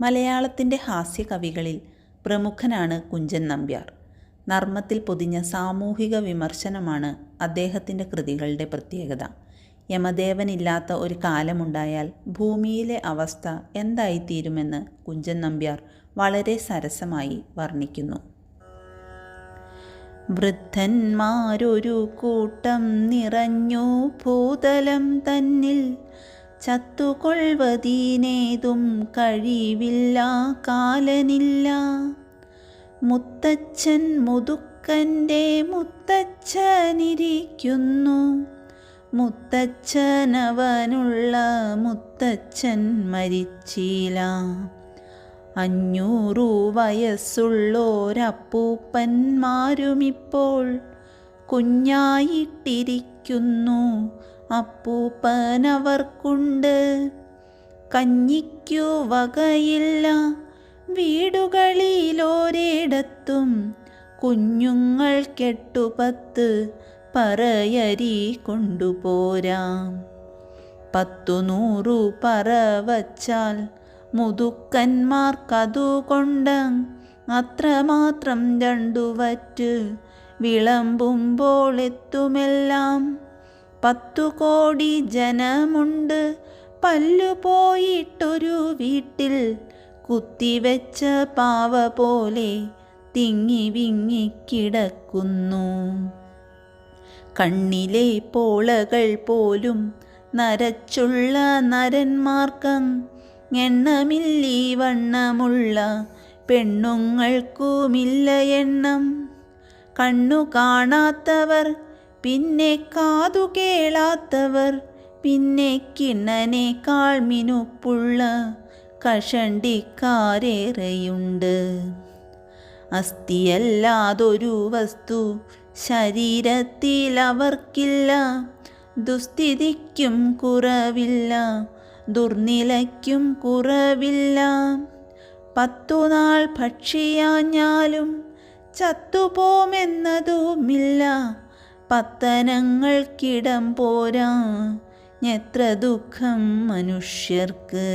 മലയാളത്തിന്റെ ഹാസ്യകവികളിൽ പ്രമുഖനാണ് കുഞ്ചൻ നമ്പ്യാർ. നർമ്മത്തിൽ പൊതിഞ്ഞ സാമൂഹിക വിമർശനമാണ് അദ്ദേഹത്തിന്റെ കൃതികളുടെ പ്രത്യേകത. യമദേവനില്ലാത്ത ഒരു കാലമുണ്ടായാൽ ഭൂമിയിലെ അവസ്ഥ എന്തായിത്തീരുമെന്ന് കുഞ്ചൻ നമ്പ്യാർ വളരെ സരസമായി വർണിക്കുന്നു. വൃദ്ധന്മാരൊരു കൂട്ടം നിറഞ്ഞു ഭൂതലം തന്നിൽ ചത്തുകൊള്ളുവതീനേതും കഴിവില്ല കാലനില്ല. മുത്തച്ഛൻ മുതുക്കന്റെ മുത്തച്ഛനിരിക്കുന്നു. മുത്തച്ഛനവനുള്ള മുത്തച്ഛൻ മരിച്ചില്ല അഞ്ഞൂറു വയസ്സുള്ളോരപ്പൂപ്പന്മാരുമിപ്പോൾ കുഞ്ഞായിട്ടിരിക്കുന്നു അപ്പൂപ്പനവർക്കുണ്ട്. കഞ്ഞിക്കു വകയില്ല. വീടുകളിലോരിടത്തും കുഞ്ഞുങ്ങൾ കെട്ടുപത്ത് പറയരി കൊണ്ടുപോരാം. പത്തു നൂറു പറ വച്ചാൽ മുതുക്കന്മാർക്കതുകൊണ്ട് അത്രമാത്രം രണ്ടുവറ്റ് വിളമ്പുമ്പോൾ എത്തുമെല്ലാം. പത്തു കോടി ജനമുണ്ട്. പല്ലുപോയിട്ടൊരു വീട്ടിൽ കുത്തിവെച്ച പാവ പോലെ തിങ്ങി വിങ്ങിക്കിടക്കുന്നു കണ്ണിലെ പോളകൾ പോലും നരച്ചുള്ള നരന്മാർക്കം എണ്ണമില്ലീ വണ്ണമുള്ള പെണ്ണുങ്ങൾക്കുമില്ല എണ്ണം. കണ്ണു കാണാത്തവർ പിന്നെ കാതു കേളാത്തവർ പിന്നെ കിണ്ണനേക്കാൾ മിനുപ്പുള്ള കഷണ്ടിക്കാരേറെയുണ്ട്. അസ്ഥിയല്ലാതൊരു വസ്തു ശരീരത്തിൽ അവർക്കില്ല ദുസ്ഥിതിക്കും കുറവില്ല ദുർനിലയ്ക്കും കുറവില്ല. പത്തുനാൾ ഭക്ഷിയാഞ്ഞാലും ചത്തുപോമെന്നതുമില്ല. പത്തനങ്ങൾക്കിടം പോരാ. എത്ര ദുഃഖം മനുഷ്യർക്ക്.